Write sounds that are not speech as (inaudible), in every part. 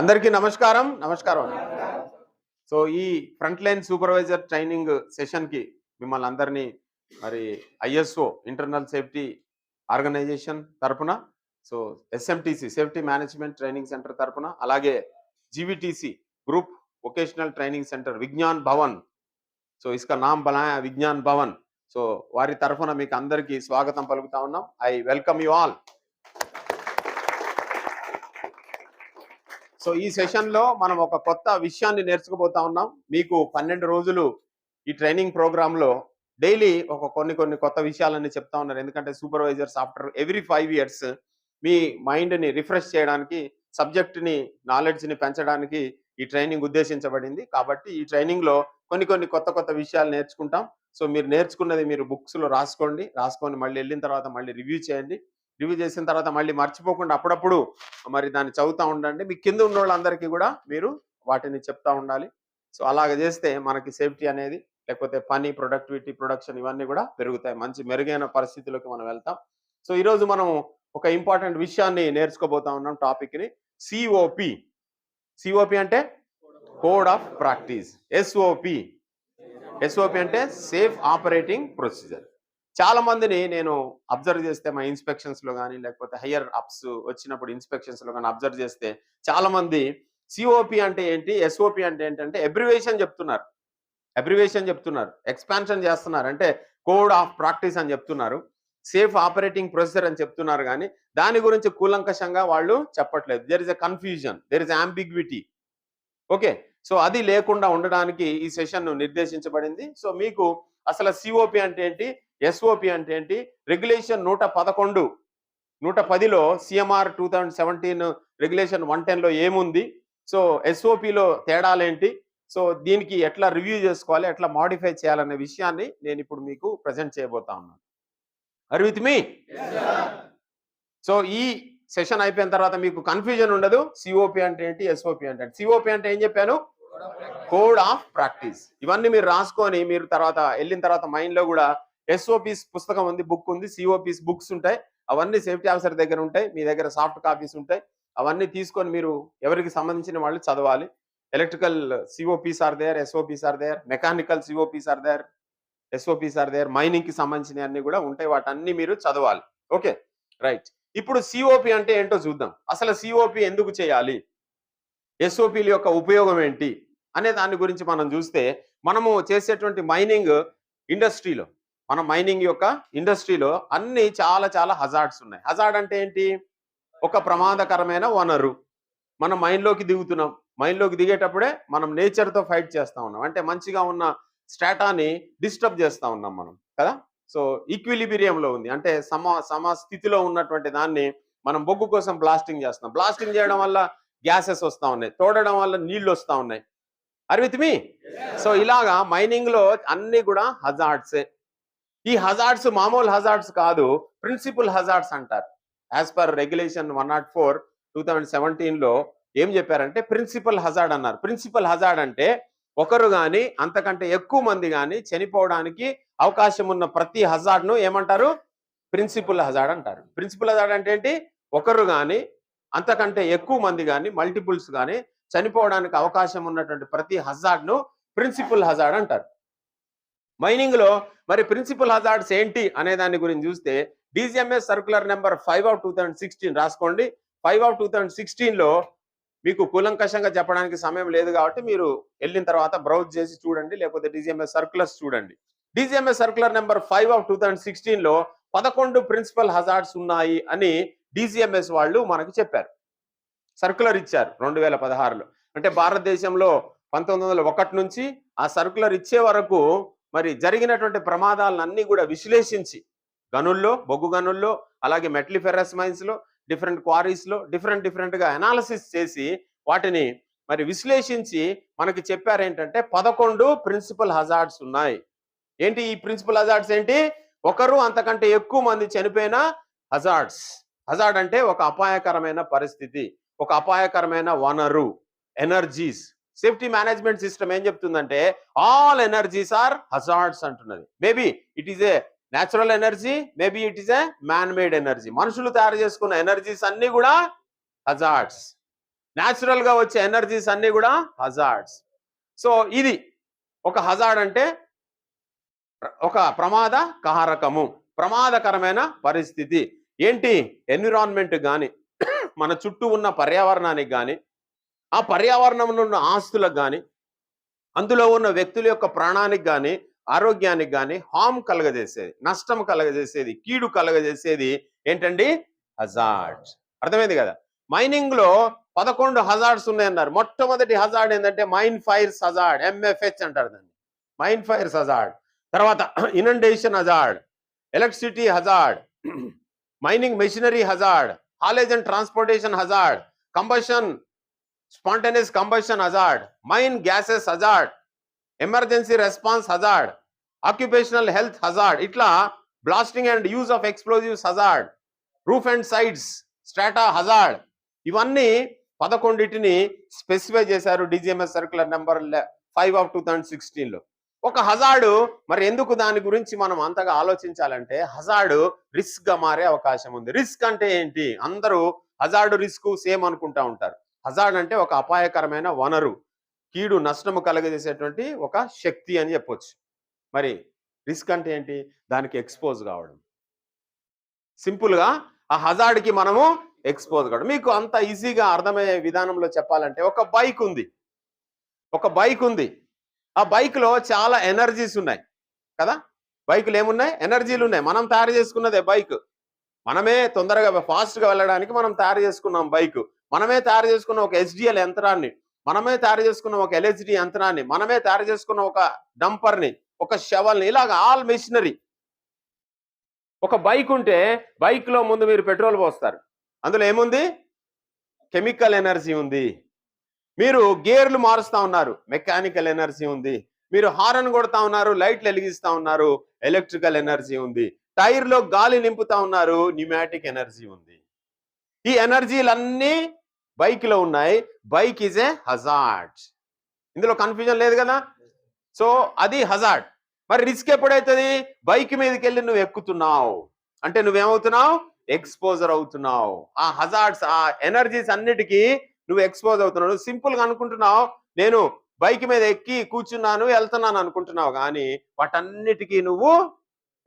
అందరికీ నమస్కారం నమస్కారం. సో ఈ ఫ్రంట్ లైన్ సూపర్వైజర్ ట్రైనింగ్ సెషన్కి మిమ్మల్ని అందరినీ మరి ఐఎస్ఓ ఇంటర్నల్ సేఫ్టీ ఆర్గనైజేషన్ తరపున so SMTC safety management training centre తరఫున అలాగే GVTC group vocational training centre Vignan Bhavan. So ఇసుక నామ్ బలాయా విజ్ఞాన్ భవన్. సో వారి తరఫున మీకు అందరికీ స్వాగతం పలుకుతా ఉన్నాం. I welcome you all. So ఈ సెషన్లో మనం ఒక కొత్త విషయాన్ని నేర్చుకోబోతా ఉన్నాం. మీకు పన్నెండు రోజులు ఈ ట్రైనింగ్ ప్రోగ్రామ్లో డైలీ ఒక కొన్ని కొన్ని కొత్త విషయాలన్నీ చెప్తా ఉన్నారు. ఎందుకంటే supervisors after every five years మీ మైండ్ని రిఫ్రెష్ చేయడానికి సబ్జెక్ట్ని నాలెడ్జ్ని పెంచడానికి ఈ ట్రైనింగ్ ఉద్దేశించబడింది. కాబట్టి ఈ ట్రైనింగ్లో కొన్ని కొన్ని కొత్త కొత్త విషయాలు నేర్చుకుంటాం. సో మీరు నేర్చుకున్నది మీరు బుక్స్లో రాసుకోండి. రాసుకొని మళ్ళీ వెళ్ళిన తర్వాత మళ్ళీ రివ్యూ చేయండి. రివ్యూ చేసిన తర్వాత మళ్ళీ మర్చిపోకుండా అప్పుడప్పుడు మరి దాన్ని చదువుతూ ఉండండి. మీ కింద ఉన్న వాళ్ళందరికీ కూడా మీరు వాటిని చెప్తా ఉండాలి. సో అలాగ చేస్తే మనకి సేఫ్టీ అనేది లేకపోతే పని ప్రొడక్టివిటీ ప్రొడక్షన్ ఇవన్నీ కూడా పెరుగుతాయి. మంచి మెరుగైన పరిస్థితులకు మనం వెళ్తాం. సో ఈరోజు మనం ఒక ఇంపార్టెంట్ విషయాన్ని నేర్చుకోబోతా ఉన్నాం టాపిక్ని సిఓపి సిఓపి అంటే? Code of practice SOP SOP అంటే సేఫ్ ఆపరేటింగ్ ప్రొసీజర్ చాలా మందిని నేను అబ్జర్వ్ చేస్తే మా ఇన్స్పెక్షన్స్లో కానీ లేకపోతే హయ్యర్ అప్స్ వచ్చినప్పుడు ఇన్స్పెక్షన్స్లో కానీ అబ్జర్వ్ చేస్తే చాలా మంది సిఓపి అంటే ఏంటి ఎస్ఓపి అంటే ఏంటంటే అబ్రివేషన్ చెప్తున్నారు. అబ్రివేషన్ చెప్తున్నారు. ఎక్స్పాన్షన్ చేస్తున్నారు. అంటే కోడ్ ఆఫ్ ప్రాక్టీస్ అని చెప్తున్నారు. సేఫ్ ఆపరేటింగ్ ప్రొసీజర్ అని చెప్తున్నారు కానీ దాని గురించి కూలంకషంగా వాళ్ళు చెప్పట్లేదు. There is a confusion there is ambiguity okay so అది లేకుండా ఉండడానికి ఈ సెషన్ నిర్దేశించబడింది. సో మీకు అసలు సిఓపి అంటే ఏంటి ఎస్ఓపి అంటే ఏంటి? రెగ్యులేషన్ నూట పదకొండు. నూట పదిలో CMR two thousand seventeen regulation one టెన్లో ఏముంది? సో ఎస్ఓపిలో తేడాలేంటి సో దీనికి ఎట్లా రివ్యూ చేసుకోవాలి? ఎట్లా మాడిఫై చేయాలనే విషయాన్ని నేను ఇప్పుడు మీకు ప్రజెంట్ చేయబోతా ఉన్నాను. అర్ విత్ మీ సో ఈ సెషన్ అయిపోయిన తర్వాత మీకు కన్ఫ్యూజన్ ఉండదు. సిఓపి అంటే ఏంటి? ఎస్ఓపి అంటే సిఓపి అంటే ఏం చెప్పాను? కోడ్ ఆఫ్ ప్రాక్టీస్ ఇవన్నీ మీరు రాసుకొని మీరు తర్వాత వెళ్ళిన తర్వాత మైండ్లో కూడా ఎస్ఓపిస్ పుస్తకం ఉంది బుక్ ఉంది సిఓపిస్ బుక్స్ ఉంటాయి. అవన్నీ సేఫ్టీ ఆఫీసర్ దగ్గర ఉంటాయి మీ దగ్గర సాఫ్ట్ కాపీస్ ఉంటాయి. అవన్నీ తీసుకొని మీరు ఎవరికి సంబంధించిన వాళ్ళు చదవాలి. Electrical COPs are there SOPs are there mechanical COPs are there SOPs are there మైనింగ్కి సంబంధించిన అన్ని కూడా ఉంటాయి. వాటన్ని మీరు చదవాలి. ఓకే? రైట్. ఇప్పుడు సిఓపి అంటే ఏంటో చూద్దాం. అసలు సిఓపి ఎందుకు చేయాలి? ఎస్ఓపిల యొక్క ఉపయోగం ఏంటి? అనే దాని గురించి మనం చూస్తే మనము చేసేటువంటి మైనింగ్ ఇండస్ట్రీలో మన మైనింగ్ యొక్క ఇండస్ట్రీలో అన్ని చాలా చాలా హజార్డ్స్ ఉన్నాయి. హజార్డ్ అంటే ఏంటి? ఒక ప్రమాదకరమైన వనరు. మనం మైన్లోకి దిగుతున్నాం. మైన్లోకి దిగేటప్పుడే మనం నేచర్తో ఫైట్ చేస్తా ఉన్నాం. అంటే మంచిగా ఉన్న స్టాటాని డిస్టర్బ్ చేస్తా ఉన్నాం మనం కదా? సో ఈక్విలిబిరియంలో ఉంది. అంటే సమ సమ స్థితిలో ఉన్నటువంటి దాన్ని మనం బొగ్గు కోసం బ్లాస్టింగ్ చేస్తున్నాం. బ్లాస్టింగ్ చేయడం వల్ల గ్యాసెస్ వస్తా ఉన్నాయి. తోడడం వల్ల నీళ్ళు వస్తా ఉన్నాయి. అరివిత్ మీ సో ఇలాగా మైనింగ్లో అన్ని కూడా హజార్డ్సే ఈ హజార్డ్స్ మామూలు హజార్డ్స్ కాదు ప్రిన్సిపల్ హజార్డ్స్ అంటారు. As per regulation one nought four two thousand సెవెంటీన్లో ఏం చెప్పారంటే ప్రిన్సిపల్ హజార్డ్ అన్నారు. ప్రిన్సిపల్ హజార్డ్ అంటే ఒకరు గాని అంతకంటే ఎక్కువ మంది గాని చనిపోవడానికి అవకాశం ఉన్న ప్రతి హజార్డ్ను ఏమంటారు? ప్రిన్సిపల్ హజార్డ్ అంటారు. ప్రిన్సిపల్ హజార్డ్ అంటే ఏంటి? ఒకరు గాని అంతకంటే ఎక్కువ మంది గాని మల్టిపుల్స్ గాని చనిపోవడానికి అవకాశం ఉన్నటువంటి ప్రతి హజార్డ్ను ప్రిన్సిపల్ హజార్డ్ అంటారు. మైనింగ్లో మరి ప్రిన్సిపల్ హజార్డ్స్ ఏంటి అనే దాని గురించి చూస్తే DGMS circular number five of two thousand sixteen రాసుకోండి. ఫైవ్ ఆఫ్ టూ థౌసండ్ సిక్స్టీన్లో మీకు కూలంకషంగా చెప్పడానికి సమయం లేదు కాబట్టి మీరు వెళ్ళిన తర్వాత బ్రౌజ్ చేసి చూడండి లేకపోతే డిజిఎంఎస్ సర్కులర్స్ చూడండి. DGMS circular number five of two thousand సిక్స్టీన్లో పదకొండు ప్రిన్సిపల్ హజార్డ్స్ ఉన్నాయి అని డిజిఎంఎస్ వాళ్ళు మనకు చెప్పారు. సర్కులర్ ఇచ్చారు రెండు వేల పదహారులో. అంటే భారతదేశంలో పంతొమ్మిది వందల ఒకటి నుంచి ఆ సర్కులర్ ఇచ్చే వరకు మరి జరిగినటువంటి ప్రమాదాలన్నీ కూడా విశ్లేషించి గనుల్లో బొగ్గు గనుల్లో అలాగే మెట్లిఫెరస్ మైన్స్లో డిఫరెంట్ క్వారీస్లో డిఫరెంట్ డిఫరెంట్గా అనాలసిస్ చేసి వాటిని మరి విశ్లేషించి మనకి చెప్పారు ఏంటంటే పదకొండు ప్రిన్సిపల్ హజార్డ్స్ ఉన్నాయి. ఏంటి ఈ ప్రిన్సిపల్ హజార్డ్స్ ఏంటి? ఒకరు అంతకంటే ఎక్కువ మంది చనిపోయిన హజార్డ్స్. హజార్డ్ అంటే ఒక అపాయకరమైన పరిస్థితి ఒక అపాయకరమైన వనరు ఎనర్జీస్. సేఫ్టీ మేనేజ్మెంట్ సిస్టమ్ ఏం చెప్తుందంటే ఆల్ ఎనర్జీస్ ఆర్ హజార్డ్స్ అంటున్నది. Maybe it is a natural energy maybe it is a man made energy మనుషులు తయారు చేసుకున్న ఎనర్జీస్ అన్ని కూడా హజార్డ్స్ న్యాచురల్గా వచ్చే ఎనర్జీస్ అన్ని కూడా హజార్డ్స్ సో ఇది ఒక హజార్డ్ అంటే ఒక ప్రమాద కారకము ప్రమాదకరమైన పరిస్థితి. ఏంటి? ఎన్విరాన్మెంట్ కానీ మన చుట్టూ ఉన్న పర్యావరణానికి కానీ ఆ పర్యావరణంలో ఉన్న ఆస్తులకు కానీ అందులో ఉన్న వ్యక్తుల యొక్క ప్రాణానికి కానీ ఆరోగ్యానికి కానీ హామ్ కలగజేసేది నష్టం కలగజేసేది కీడు కలగజేసేది ఏంటండి? హజార్డ్ అర్థమైంది కదా? మైనింగ్లో పదకొండు హజార్డ్స్ ఉన్నాయన్నారు. మొట్టమొదటి హజార్డ్ ఏంటంటే మైన్ ఫైర్స్ హజార్డ్ ఎంఎఫ్హెచ్ అంటారు దాన్ని. Mine fires hazard. తర్వాత (clears throat) inundation hazard electricity hazard (clears throat) mining machinery hazard haulage and transportation hazard combustion spontaneous combustion hazard mine gases hazard emergency response hazard occupational health hazard ఇట్లా blasting and use of explosives hazard roof and sides strata hazard ఇవన్నీ పదకొండిటిని specify చేశారు DGMS circular number five of two thousand సిక్స్టీన్లో ఒక హజార్డు మరి ఎందుకు దాని గురించి మనం అంతగా ఆలోచించాలంటే హజార్డు రిస్క్గా మారే అవకాశం ఉంది. రిస్క్ అంటే ఏంటి? అందరూ హజార్డు రిస్క్ సేమ్ అనుకుంటా ఉంటారు. హజార్డ్ అంటే ఒక అపాయకరమైన వనరు కీడు నష్టము కలగజేసేటువంటి ఒక శక్తి అని చెప్పొచ్చు. మరి రిస్క్ అంటే ఏంటి? దానికి ఎక్స్పోజ్ కావడం. సింపుల్గా ఆ హజార్డ్కి మనము ఎక్స్పోజ్ కావడం. మీకు అంత ఈజీగా అర్థమయ్యే విధానంలో చెప్పాలంటే ఒక బైక్ ఉంది. ఒక బైక్ ఉంది. ఆ బైక్లో చాలా ఎనర్జీస్ ఉన్నాయి. కదా? బైకులు ఏమున్నాయి? ఎనర్జీలు ఉన్నాయి. మనం తయారు చేసుకున్నదే బైక్. మనమే తొందరగా ఫాస్ట్గా వెళ్ళడానికి మనం తయారు చేసుకున్నాం బైక్. మనమే తయారు చేసుకున్న ఒక ఎస్డిఎల్ యంత్రాన్ని మనమే తయారు చేసుకున్న ఒక ఎల్హెచ్డి యంత్రాన్ని మనమే తయారు చేసుకున్న ఒక డంపర్ని ఒక షవల్ని ఇలాగ ఆల్ మెషినరీ. ఒక బైక్ ఉంటే బైక్లో ముందు మీరు పెట్రోల్ పోస్తారు. అందులో ఏముంది? కెమికల్ ఎనర్జీ ఉంది. మీరు గేర్లు మారుస్తూ ఉన్నారు. మెకానికల్ ఎనర్జీ ఉంది. మీరు హారన్ కొడతా ఉన్నారు. లైట్లు వెలిగిస్తూ ఉన్నారు. ఎలక్ట్రికల్ ఎనర్జీ ఉంది. టైర్లో గాలి నింపుతా ఉన్నారు. న్యూమాటిక్ ఎనర్జీ ఉంది. ఈ ఎనర్జీలన్నీ బైక్లో ఉన్నాయి. Bike is a hazard. ఇందులో కన్ఫ్యూజన్ లేదు కదా? సో అది హజార్డ్. మరి రిస్క్ ఎప్పుడైతుంది? బైక్ మీదకి వెళ్ళి నువ్వు ఎక్కుతున్నావు. అంటే నువ్వేమవుతున్నావు? ఎక్స్పోజర్ అవుతున్నావు. ఆ హజార్డ్స్ ఆ ఎనర్జీస్ అన్నిటికీ నువ్వు ఎక్స్పోజ్ అవుతున్నావు. సింపుల్గా అనుకుంటున్నావు నేను బైక్ మీద ఎక్కి కూర్చున్నాను వెళ్తున్నాను అనుకుంటున్నావు కానీ వాటన్నిటికీ నువ్వు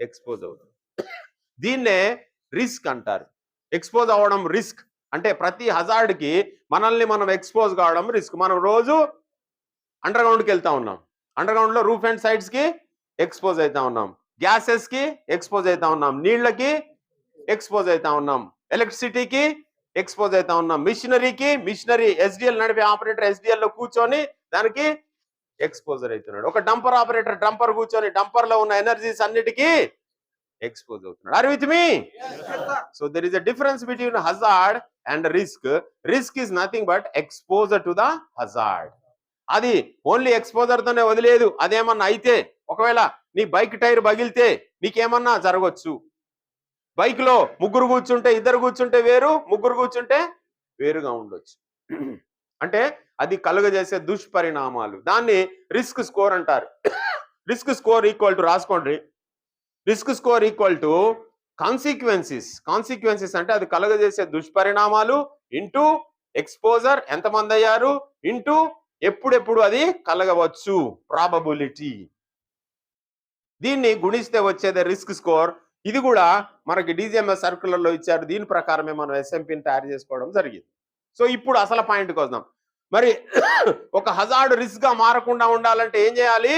ఎక్స్పోజ్ అవుతావు దీన్నే రిస్క్ అంటారు. ఎక్స్పోజ్ అవ్వడం రిస్క్. అంటే ప్రతి హజార్డ్కి మనల్ని మనం ఎక్స్పోజ్ కావడం రిస్క్. మనం రోజు అండర్ గ్రౌండ్కి వెళ్తా ఉన్నాం. అండర్ గ్రౌండ్లో రూఫ్ అండ్ సైడ్స్కి ఎక్స్పోజ్ అవుతా ఉన్నాం. గ్యాసెస్కి ఎక్స్పోజ్ అవుతా ఉన్నాం. నీళ్ళకి ఎక్స్పోజ్ అవుతా ఉన్నాం. ఎలక్ట్రిసిటీకి ఎక్స్పోజ్ అవుతా ఉన్నాం. మిషనరీకి మిషనరీ ఎస్డిఎల్ నడిపే ఆపరేటర్ ఎస్డిఎల్లో కూర్చొని దానికి ఎక్స్పోజర్ అవుతున్నాడు ఒక డంపర్ ఆపరేటర్ డంపర్ కూర్చొని డంపర్లో ఉన్న ఎనర్జీస్ అన్నిటికీ ఎక్స్పోజ్ అవుతున్నాడు. Are with me so there is a difference between hazard and risk risk is nothing but exposure to the hazard అది ఓన్లీ ఎక్స్పోజర్ తోనే వదిలేదు. అదేమన్నా అయితే ఒకవేళ నీ బైక్ టైర్ పగిలితే నీకేమన్నా జరగవచ్చు బైక్లో ముగ్గురు కూర్చుంటే ఇద్దరు కూర్చుంటే వేరు ముగ్గురు కూర్చుంటే వేరుగా ఉండొచ్చు. అంటే అది కలుగజేసే దుష్పరిణామాలు. దాన్ని రిస్క్ స్కోర్ అంటారు. రిస్క్ స్కోర్ ఈక్వల్ టు రాసుకోండి. Risk score equal to consequences. Consequences అంటే అది కలగజేసే దుష్పరిణామాలు ఇంటూ ఎక్స్పోజర్ ఎంతమంది అయ్యారు? ఇంటూ ఎప్పుడెప్పుడు అది కలగవచ్చు? ప్రాబబిలిటీ. దీన్ని గుణిస్తే వచ్చేది రిస్క్ స్కోర్. ఇది కూడా మనకి డీజీఎంఎస్ సర్కులర్లో ఇచ్చారు. దీని ప్రకారమే మనం ఎస్ఎంపిని తయారు చేసుకోవడం జరిగింది. సో ఇప్పుడు అసలు పాయింట్కి వద్దాం. మరి ఒక హజార్డ్ రిస్క్గా మారకుండా ఉండాలంటే ఏం చేయాలి?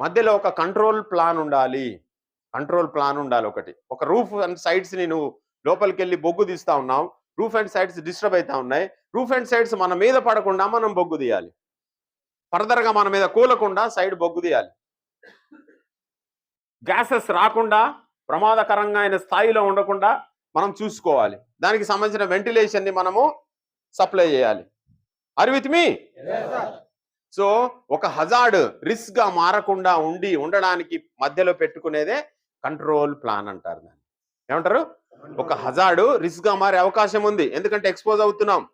మధ్యలో ఒక కంట్రోల్ ప్లాన్ ఉండాలి. కంట్రోల్ ప్లాన్ ఉండాలి ఒకటి. ఒక రూఫ్ అండ్ సైడ్స్ని నువ్వు లోపలికి వెళ్ళి బొగ్గు తీస్తా ఉన్నావు. రూఫ్ అండ్ సైడ్స్ డిస్టర్బ్ అవుతా ఉన్నాయి. రూఫ్ అండ్ సైడ్స్ మన మీద పడకుండా మనం బొగ్గు తీయాలి. ఫర్దర్గా మన మీద కూలకుండా సైడ్ బొగ్గు తీయాలి. గ్యాసెస్ రాకుండా ప్రమాదకరంగా అయిన స్థాయిలో ఉండకుండా మనం చూసుకోవాలి. దానికి సంబంధించిన వెంటిలేషన్ని మనము సప్లై చేయాలి. Are with me? సో ఒక హజార్డ్ రిస్క్గా మారకుండా ఉండి ఉండడానికి మధ్యలో పెట్టుకునేదే కంట్రోల్ ప్లాన్ అంటారు దాన్ని. ఏమంటారు? ఒక హజార్డ్ రిస్క్గా మారే అవకాశం ఉంది. ఎందుకంటే ఎక్స్పోజ్ అవుతున్నాం.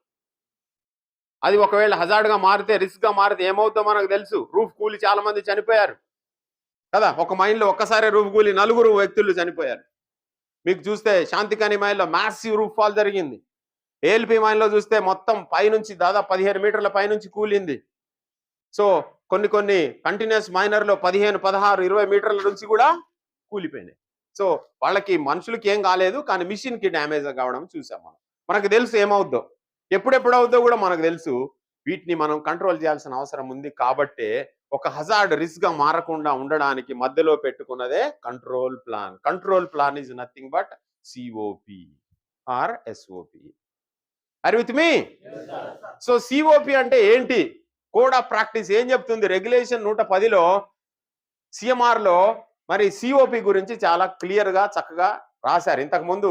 అది ఒకవేళ హజార్డ్గా మారితే రిస్క్గా మారితే ఏమవుతుందో మనకు తెలుసు. రూఫ్ కూలి చాలా మంది చనిపోయారు. కదా! ఒక మైన్లో ఒక్కసారి రూఫ్ కూలి నలుగురు వ్యక్తులు చనిపోయారు. మీకు చూస్తే శాంతికాని మైన్లో మ్యాసివ్ రూఫ్ ఫాల్ జరిగింది. ఏఎల్పి మైన్లో చూస్తే మొత్తం పైనుంచి దాదాపు పదిహేను మీటర్ల పైనుంచి కూలింది. సో కొన్ని కొన్ని కంటిన్యూస్ మైనర్లో పదిహేను పదహారు ఇరవై మీటర్ల నుంచి కూడా కూలిపోయినాయి. సో వాళ్ళకి మనుషులకి ఏం కాలేదు కానీ మిషన్కి డ్యామేజ్ కావడం చూసాం మనం. మనకు తెలుసు ఏమవుద్దో. ఎప్పుడెప్పుడు అవుద్దో కూడా మనకు తెలుసు. వీటిని మనం కంట్రోల్ చేయాల్సిన అవసరం ఉంది కాబట్టే ఒక హజార్డ్ రిస్క్గా మారకుండా ఉండడానికి మధ్యలో పెట్టుకున్నదే control plan. Control plan is nothing but COP or SOP are with me? So COP అంటే ఏంటి? కోడ్ ఆఫ్ ప్రాక్టీస్ ఏం చెప్తుంది? రెగ్యులేషన్ నూట పదిలో సిఎంఆర్లో మరి సిఓపి గురించి చాలా క్లియర్గా చక్కగా రాశారు. ఇంతకు ముందు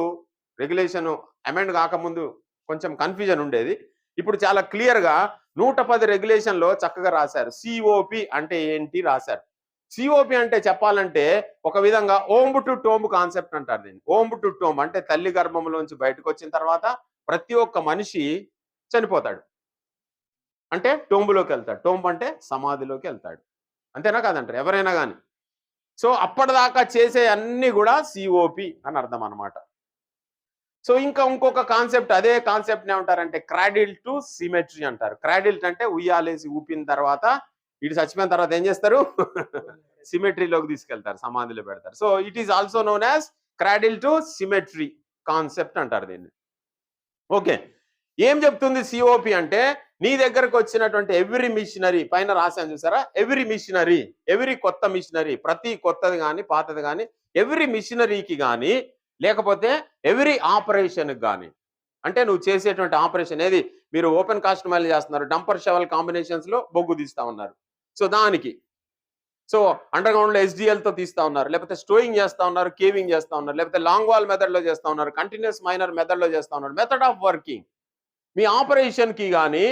రెగ్యులేషన్ అమెండ్ కాకముందు కొంచెం కన్ఫ్యూజన్ ఉండేది. ఇప్పుడు చాలా క్లియర్గా నూట పది రెగ్యులేషన్లో చక్కగా రాశారు. సిఓపి అంటే ఏంటి రాశారు. సిఓపి అంటే చెప్పాలంటే ఒక విధంగా ఓంబు టు టోంబు కాన్సెప్ట్ అంటారు దీన్ని. ఓంబు టు టోంబ్ అంటే తల్లి గర్భంలోంచి బయటకు వచ్చిన తర్వాత ప్రతి ఒక్క మనిషి చనిపోతాడు. అంటే టోంబులోకి వెళ్తాడు. టోంబు అంటే సమాధిలోకి వెళ్తాడు. అంతేనా కాదంటారు? ఎవరైనా కానీ సో అప్పటిదాకా చేసే అన్ని కూడా సిఓపి అని అర్థం అన్నమాట. సో ఇంకా ఇంకొక కాన్సెప్ట్ అదే కాన్సెప్ట్ ఏమంటారంటే క్రాడిల్ టు సిమెట్రీ అంటారు. క్రాడిల్ అంటే ఉయ్యాలేసి ఊపిన తర్వాత ఇటు చచ్చిపోయిన తర్వాత ఏం చేస్తారు? (laughs) సిమెట్రీలోకి తీసుకెళ్తారు సమాధిలో పెడతారు. So it is also known as cradle to cemetery concept అంటారు దీన్ని. ఓకే. ఏం చెప్తుంది సిఓపి అంటే నీ దగ్గరకు వచ్చినటువంటి ఎవ్రీ మిషనరీ పైన రాశాను చూసారా? ఎవ్రీ మిషనరీ ఎవ్రీ కొత్త మిషనరీ ప్రతి కొత్తది కానీ పాతది కానీ ఎవ్రీ మిషనరీకి కానీ లేకపోతే ఎవ్రీ ఆపరేషన్ కానీ అంటే నువ్వు చేసేటువంటి ఆపరేషన్ ఏది? మీరు ఓపెన్ కాస్ట్ మైల్ చేస్తున్నారు డంపర్ షవల్ కాంబినేషన్స్లో బొగ్గు తీస్తా ఉన్నారు. సో దానికి. సో అండర్ గ్రౌండ్లో లో ఎస్డిఎల్తో తీస్తా ఉన్నారు లేకపోతే స్టోయింగ్ చేస్తా ఉన్నారు కేవింగ్ చేస్తా ఉన్నారు లేకపోతే లాంగ్ వాల్ మెథడ్లో చేస్తా ఉన్నారు కంటిన్యూస్ మైనర్ మెథడ్లో చేస్తా ఉన్నారు మెథడ్ ఆఫ్ వర్కింగ్ మీ ఆపరేషన్కి కానీ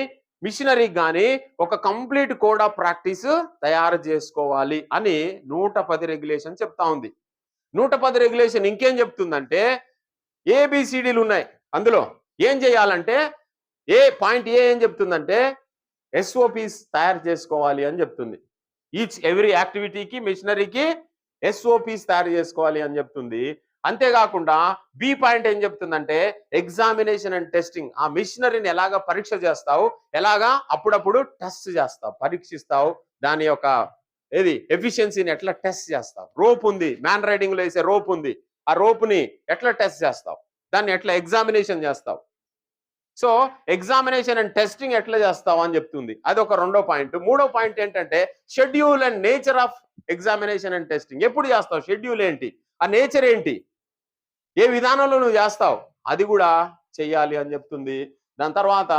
మిషనరీకి కానీ ఒక కంప్లీట్ కోడ్ ఆఫ్ ప్రాక్టీస్ తయారు చేసుకోవాలి అని నూట పది రెగ్యులేషన్ చెప్తా ఉంది. నూట పది రెగ్యులేషన్ ఇంకేం చెప్తుందంటే ఏబిసిడీలు ఉన్నాయి అందులో. ఏం చేయాలంటే ఏ పాయింట్ ఏ ఏం చెప్తుందంటే ఎస్ఓపిస్ తయారు చేసుకోవాలి అని చెప్తుంది. ఈచ్ ఎవ్రీ యాక్టివిటీకి మిషనరీకి ఎస్ఓపిస్ తయారు చేసుకోవాలి అని చెప్తుంది. అంతేకాకుండా బి పాయింట్ ఏం చెప్తుందంటే ఎగ్జామినేషన్ అండ్ టెస్టింగ్ ఆ మిషనరీని ఎలాగ పరీక్ష చేస్తావు? ఎలాగా? అప్పుడప్పుడు టెస్ట్ చేస్తావు పరీక్షిస్తావు. దాని యొక్క ఏది? ఎఫిషియన్సీని ఎట్లా టెస్ట్ చేస్తావు? రోప్ ఉంది. మ్యాన్ రైడింగ్లో వేసే రోప్ ఉంది. ఆ రోప్ని ఎట్లా టెస్ట్ చేస్తావు? దాన్ని ఎట్లా ఎగ్జామినేషన్ చేస్తావు? సో ఎగ్జామినేషన్ అండ్ టెస్టింగ్ ఎట్లా చేస్తావు అని చెప్తుంది. అది ఒక రెండో పాయింట్ మూడో పాయింట్ ఏంటంటే schedule and nature of examination and testing ఎప్పుడు చేస్తావు? షెడ్యూల్ ఏంటి? ఆ నేచర్ ఏంటి? ఏ విధానంలో నువ్వు చేస్తావు? అది కూడా చెయ్యాలి అని చెప్తుంది. దాని తర్వాత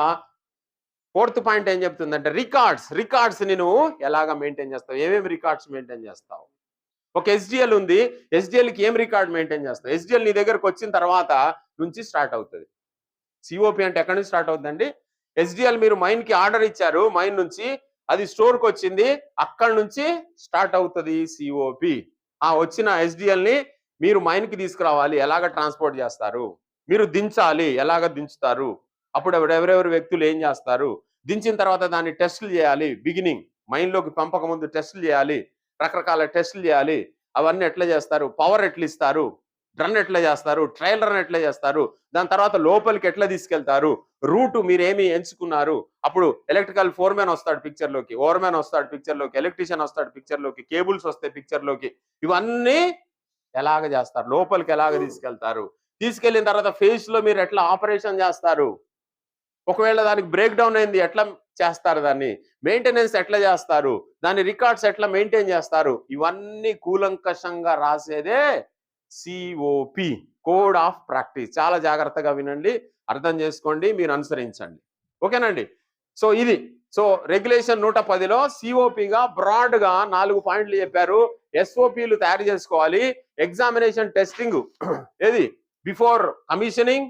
ఫోర్త్ పాయింట్ ఏం చెప్తుంది అంటే రికార్డ్స్. రికార్డ్స్ నేను నువ్వు ఎలాగ మెయింటైన్ చేస్తావు? ఏమేమి రికార్డ్స్ మెయింటైన్ చేస్తావు? ఒక ఎస్డిఎల్ ఉంది. ఎస్డిఎల్కి ఏం రికార్డ్ మెయింటైన్ చేస్తావు? ఎస్డిఎల్ నీ దగ్గరకు వచ్చిన తర్వాత నుంచి స్టార్ట్ అవుతుంది. సిఓపి అంటే ఎక్కడి నుంచి స్టార్ట్ అవుతుందండి? ఎస్డిఎల్ మీరు మైన్కి ఆర్డర్ ఇచ్చారు. మైన్ నుంచి అది స్టోర్కి వచ్చింది. అక్కడ నుంచి స్టార్ట్ అవుతుంది సిఓపి. ఆ వచ్చిన ఎస్డిఎల్ని మీరు మైన్కి తీసుకురావాలి. ఎలాగ ట్రాన్స్పోర్ట్ చేస్తారు? మీరు దించాలి. ఎలాగ దించుతారు? అప్పుడు ఎవరెవరెవరు వ్యక్తులు ఏం చేస్తారు? దించిన తర్వాత దాన్ని టెస్టులు చేయాలి. బిగినింగ్ మైండ్లోకి పంపక ముందు టెస్టులు చేయాలి. రకరకాల టెస్టులు చేయాలి. అవన్నీ ఎట్లా చేస్తారు? పవర్ ఎట్లా ఇస్తారు? రన్ ఎట్లా చేస్తారు? ట్రయల్ రన్ ఎట్లా చేస్తారు? దాని తర్వాత లోపలికి ఎట్లా తీసుకెళ్తారు? రూట్ మీరేమి ఎంచుకున్నారు? అప్పుడు ఎలక్ట్రికల్ ఫోర్మెన్ వస్తాడు పిక్చర్లోకి ఓవర్మెన్ వస్తాడు పిక్చర్లోకి ఎలక్ట్రీషియన్ వస్తాడు పిక్చర్లోకి కేబుల్స్ వస్తాయి పిక్చర్లోకి. ఇవన్నీ ఎలాగ చేస్తారు? లోపలికి ఎలాగ తీసుకెళ్తారు? తీసుకెళ్ళిన తర్వాత ఫేస్లో మీరు ఎట్లా ఆపరేషన్ చేస్తారు? ఒకవేళ దానికి బ్రేక్ డౌన్ అయింది ఎట్లా చేస్తారు దాన్ని? మెయింటెనెన్స్ ఎట్లా చేస్తారు? దాని రికార్డ్స్ ఎట్లా మెయింటైన్ చేస్తారు? ఇవన్నీ కూలంకషంగా రాసేదే సిఓపి కోడ్ ఆఫ్ ప్రాక్టీస్. చాలా జాగ్రత్తగా వినండి అర్థం చేసుకోండి మీరు అనుసరించండి. ఓకేనండి? సో ఇది. సో రెగ్యులేషన్ నూట పదిలో సిఓపిగా బ్రాడ్గా నాలుగు పాయింట్లు చెప్పారు. ఎస్ఓపిలు తయారు చేసుకోవాలి. ఎగ్జామినేషన్ టెస్టింగ్ (clears throat) ఏది? బిఫోర్ కమిషనింగ్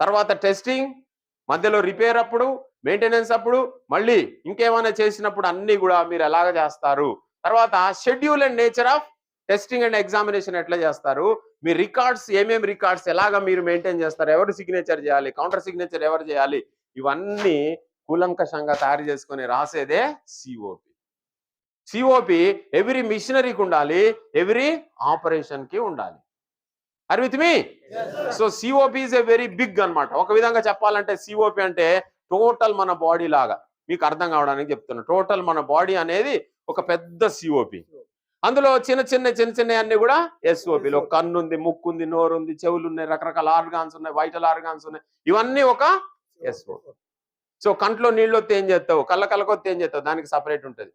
తర్వాత టెస్టింగ్ మధ్యలో రిపేర్ అప్పుడు మెయింటెనెన్స్ అప్పుడు మళ్ళీ ఇంకేమైనా చేసినప్పుడు అన్నీ కూడా మీరు ఎలాగ చేస్తారు? తర్వాత schedule and nature of testing and examination ఎట్లా చేస్తారు? మీ రికార్డ్స్ ఏమేమి రికార్డ్స్ ఎలాగ మీరు మెయింటైన్ చేస్తారు? ఎవరు సిగ్నేచర్ చేయాలి? కౌంటర్ సిగ్నేచర్ ఎవరు చేయాలి? ఇవన్నీ కూలంకషంగా తయారు చేసుకొని రాసేదే సిఓపి సిఓపి ఎవ్రీ మిషనరీకి ఉండాలి ఎవ్రీ ఆపరేషన్కి ఉండాలి are with me so COP is a very big అన్నమాట. ఒక విధంగా చెప్పాలంటే సిఓపి అంటే టోటల్ మన బాడీ లాగా. మీకు అర్థం కావడానికి చెప్తున్నా. టోటల్ మన బాడీ అనేది ఒక పెద్ద సిఓపి అందులో చిన్న చిన్న చిన్న చిన్న అన్ని కూడా ఎస్ఓపిలో కన్ను ఉంది ముక్కు ఉంది నోరు ఉంది చెవులు ఉన్నాయి రకరకాల ఆర్గాన్స్ ఉన్నాయి వైటల్ ఆర్గాన్స్ ఉన్నాయి. ఇవన్నీ ఒక ఎస్ఓపి సో కంట్లో నీళ్ళు వస్తే ఏం చేస్తావు? కళ్ళ కళ్ళకొస్తే ఏం చేస్తావు? దానికి సపరేట్ ఉంటుంది.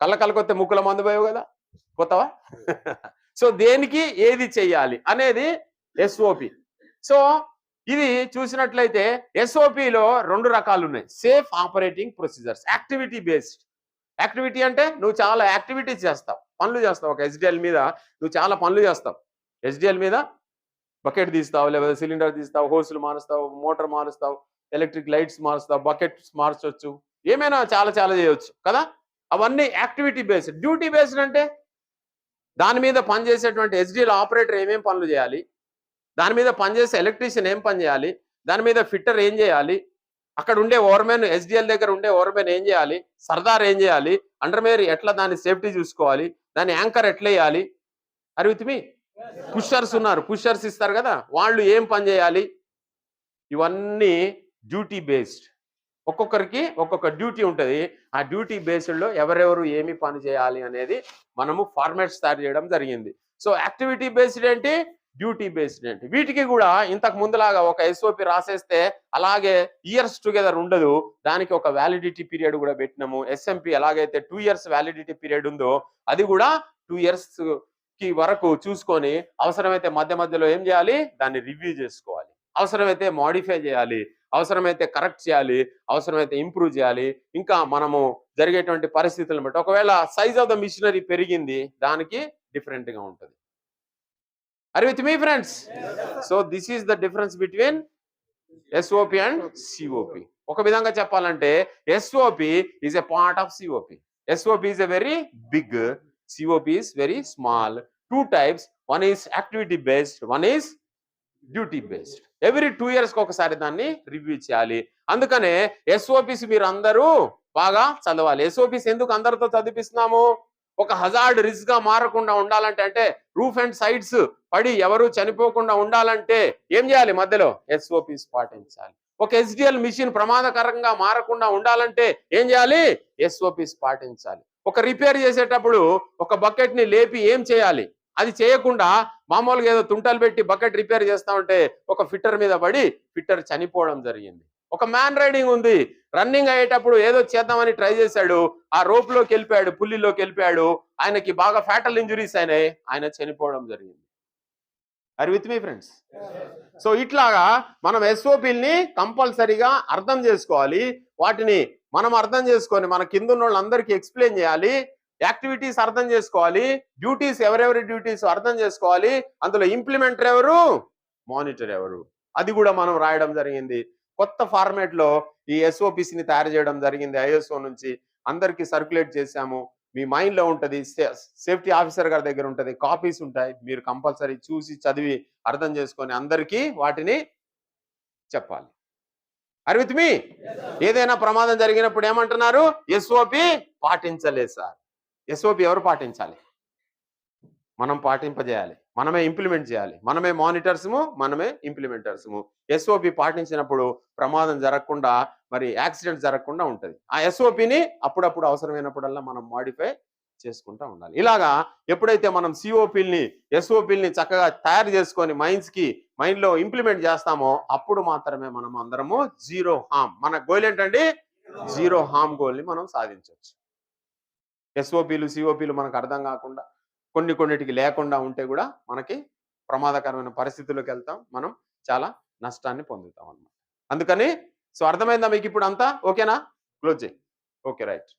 కళ్ళ కలకొత్తే ముక్కుల మందు పోయావు కదా? పోతావా? (laughs) సో దేనికి ఏది చెయ్యాలి అనేది ఎస్ఓపి సో ఇది చూసినట్లయితే ఎస్ఓపిలో లో రెండు రకాలు ఉన్నాయి. Safe operating procedures activity based activity అంటే నువ్వు చాలా యాక్టివిటీస్ చేస్తావు. పనులు చేస్తావు. ఒక ఎస్డిఎల్ మీద నువ్వు చాలా పనులు చేస్తావు. ఎస్డిఎల్ మీద బకెట్ తీస్తావు లేదా సిలిండర్ తీస్తావు హోసులు మారుస్తావు మోటార్ మారుస్తావు ఎలక్ట్రిక్ లైట్స్ మారుస్తావు బకెట్స్ మార్చొచ్చు ఏమైనా చాలా చాలా చేయొచ్చు కదా? అవన్నీ యాక్టివిటీ బేస్డ్. డ్యూటీ బేస్డ్ అంటే దాని మీద పనిచేసేటువంటి ఎస్డిఎల్ ఆపరేటర్ ఏమేం పనులు చేయాలి? దాని మీద పనిచేసే ఎలక్ట్రీషియన్ ఏం పని చేయాలి? దాని మీద ఫిట్టర్ ఏం చేయాలి? అక్కడ ఉండే ఓవర్మెన్ ఎస్డిఎల్ దగ్గర ఉండే ఓవర్మెన్ ఏం చేయాలి? సర్దార్ ఏం చేయాలి? అండర్మేర్ ఎట్లా దాని సేఫ్టీ చూసుకోవాలి? దాని యాంకర్ ఎట్లా వేయాలి? అరి విత్ మీ పుషర్స్ ఉన్నారు. పుషర్స్ ఇస్తారు కదా? వాళ్ళు ఏం పని చేయాలి? ఇవన్నీ డ్యూటీ బేస్డ్ ఒక్కొక్కరికి ఒక్కొక్క డ్యూటీ ఉంటుంది. ఆ డ్యూటీ బేస్డ్లో ఎవరెవరు ఏమి పని చేయాలి అనేది మనము ఫార్మాట్స్ తయారు చేయడం జరిగింది. సో యాక్టివిటీ బేస్డ్ ఏంటి? డ్యూటీ బేస్డ్ ఏంటి? వీటికి కూడా ఇంతకు ముందులాగా ఒక ఎస్ఓపి రాసేస్తే అలాగే ఇయర్స్ టుగెదర్ ఉండదు. దానికి ఒక వ్యాలిడిటీ పీరియడ్ కూడా పెట్టినాము. ఎస్ఎంపి ఎలాగైతే టూ ఇయర్స్ వ్యాలిడిటీ పీరియడ్ ఉందో అది కూడా టూ ఇయర్స్కి వరకు చూసుకొని అవసరమైతే మధ్య మధ్యలో ఏం చేయాలి? దాన్ని రివ్యూ చేసుకోవాలి. అవసరమైతే మాడిఫై చేయాలి. అవసరమైతే కరెక్ట్ చేయాలి అవసరమైతే ఇంప్రూవ్ చేయాలి ఇంకా మనము జరిగేటువంటి పరిస్థితులను బట్టి. ఒకవేళ సైజ్ ఆఫ్ ద మిషనరీ పెరిగింది దానికి డిఫరెంట్గా ఉంటుంది are with me friends so this is the difference between SOP and COP ఒక విధంగా చెప్పాలంటే SOP is a part of COP SOP is a very big COP is very small two types one is activity based one is duty based. Every two ఇయర్స్కి ఒకసారి దాన్ని review చేయాలి. అందుకనే SOPs మీరు అందరూ బాగా చదవాలి. ఎస్ఓపిస్ ఎందుకు అందరితో చదివిస్తున్నాము ఒక హజార్డ్ రిస్క్గా మారకుండా ఉండాలంటే అంటే రూఫ్ అండ్ సైడ్స్ పడి ఎవరు చనిపోకుండా ఉండాలంటే ఏం చేయాలి మధ్యలో? ఎస్ఓపిస్ పాటించాలి. ఒక ఎస్డిఎల్ మిషన్ ప్రమాదకరంగా మారకుండా ఉండాలంటే ఏం చేయాలి? ఎస్ఓపిస్ పాటించాలి. ఒక రిపేర్ చేసేటప్పుడు ఒక బకెట్ని లేపి ఏం చేయాలి? అది చేయకుండా మామూలుగా ఏదో తుంటలు పెట్టి బకెట్ రిపేర్ చేస్తా ఉంటే ఒక ఫిట్టర్ మీద పడి ఫిట్టర్ చనిపోవడం జరిగింది. ఒక మ్యాన్ రైడింగ్ ఉంది. రన్నింగ్ అయ్యేటప్పుడు ఏదో చేద్దామని ట్రై చేశాడు. ఆ రోప్లోకి వెళ్ళిపోయాడు పుల్లిలోకి వెళ్ళిపోయాడు. ఆయనకి బాగా ఫ్యాటల్ ఇంజురీస్ అయినాయి. ఆయన చనిపోవడం జరిగింది. Are with me friends so ఇట్లాగా మనం ఎస్ఓపిల్ని కంపల్సరీగా అర్థం చేసుకోవాలి. వాటిని మనం అర్థం చేసుకొని మన కింద ఉన్న వాళ్ళందరికీ ఎక్స్ప్లెయిన్ చేయాలి. యాక్టివిటీస్ అర్థం చేసుకోవాలి. డ్యూటీస్ ఎవరెవరి డ్యూటీస్ అర్థం చేసుకోవాలి. అందులో ఇంప్లిమెంటర్ ఎవరు? మానిటర్ ఎవరు? అది కూడా మనం రాయడం జరిగింది. కొత్త ఫార్మేట్లో ఈ SOPs ని తయారు చేయడం జరిగింది ఐఎస్ఓ నుంచి. అందరికి సర్క్యులేట్ చేశాము. మీ మైండ్లో ఉంటది. సేఫ్టీ ఆఫీసర్ గారి దగ్గర ఉంటది. కాపీస్ ఉంటాయి. మీరు కంపల్సరీ చూసి చదివి అర్థం చేసుకొని అందరికీ వాటిని చెప్పాలి. అరి విత్ మీ ఏదైనా ప్రమాదం జరిగినప్పుడు ఏమంటున్నారు? ఎస్ఓపి పాటించలేదు సార్ ఎస్ఓపి ఎవరు పాటించాలి? మనం పాటింపజేయాలి. మనమే ఇంప్లిమెంట్ చేయాలి. మనమే మానిటర్స్ము మనమే ఇంప్లిమెంటర్స్ము ఎస్ఓపి పాటించినప్పుడు ప్రమాదం జరగకుండా మరి యాక్సిడెంట్ జరగకుండా ఉంటుంది. ఆ ఎస్ఓపిని అప్పుడప్పుడు అవసరమైనప్పుడల్లా మనం మాడిఫై చేసుకుంటా ఉండాలి. ఇలాగా ఎప్పుడైతే మనం సిఓపిల్ని ఎస్ఓపిల్ని చక్కగా తయారు చేసుకొని మైండ్స్కి మైండ్లో ఇంప్లిమెంట్ చేస్తామో అప్పుడు మాత్రమే మనం అందరము జీరో హామ్ మన గోల్ ఏంటండి? జీరో హామ్ గోల్ని మనం సాధించవచ్చు ఎస్ఓపీలు సిఓపీలు మనకు అర్థం కాకుండా కొన్ని కొన్నిటికి లేకుండా ఉంటే కూడా మనకి ప్రమాదకరమైన పరిస్థితుల్లోకి వెళ్తాం. మనం చాలా నష్టాన్ని పొందుతాం అన్నమాట. అందుకని సో అర్థమైందా మీకు ఇప్పుడు అంతా ఓకేనా? క్లోజ్ చేయి. Okay right.